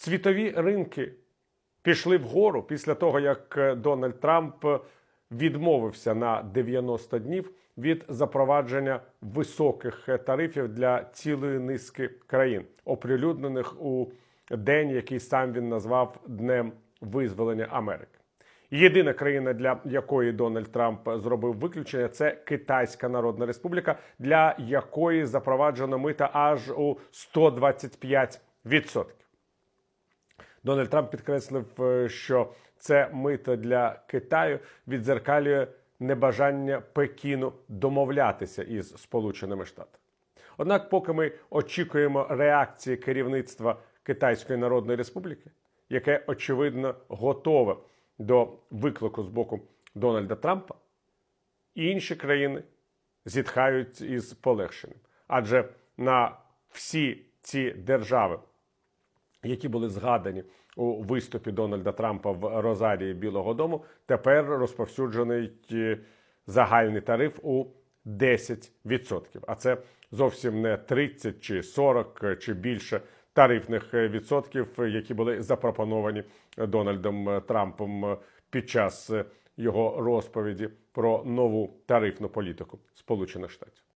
Світові ринки пішли вгору після того, як е, Дональд Трамп відмовився на 90 днів від запровадження високих е, тарифів для цілої низки країн, оприлюднених у день, який сам він назвав Днем визволення Америки. Єдина країна, для якої Дональд Трамп зробив виключення, це Китайська Народна Республіка, для якої запроваджено мита аж у 125%. Дональд Трамп підкреслив, е, що це мито для Китаю відзеркалює небажання Пекіну домовлятися із Сполученими Штатами. Однак, поки ми очікуємо реакції керівництва Китайської Народної Республіки, яке очевидно готове до виклику з боку Дональда Трампа, інші країни зітхають із полегшенням. Адже на всі ці держави, які були згадані у виступі Дональда Трампа в Розарії Білого Дому, тепер розповсюджений е, загальний тариф у 10%. А це зовсім не 30 чи 40 чи більше тарифних е, відсотків, які були запропоновані Дональдом Трампом під час е, його розповіді про нову тарифну політику Сполучених Штатів.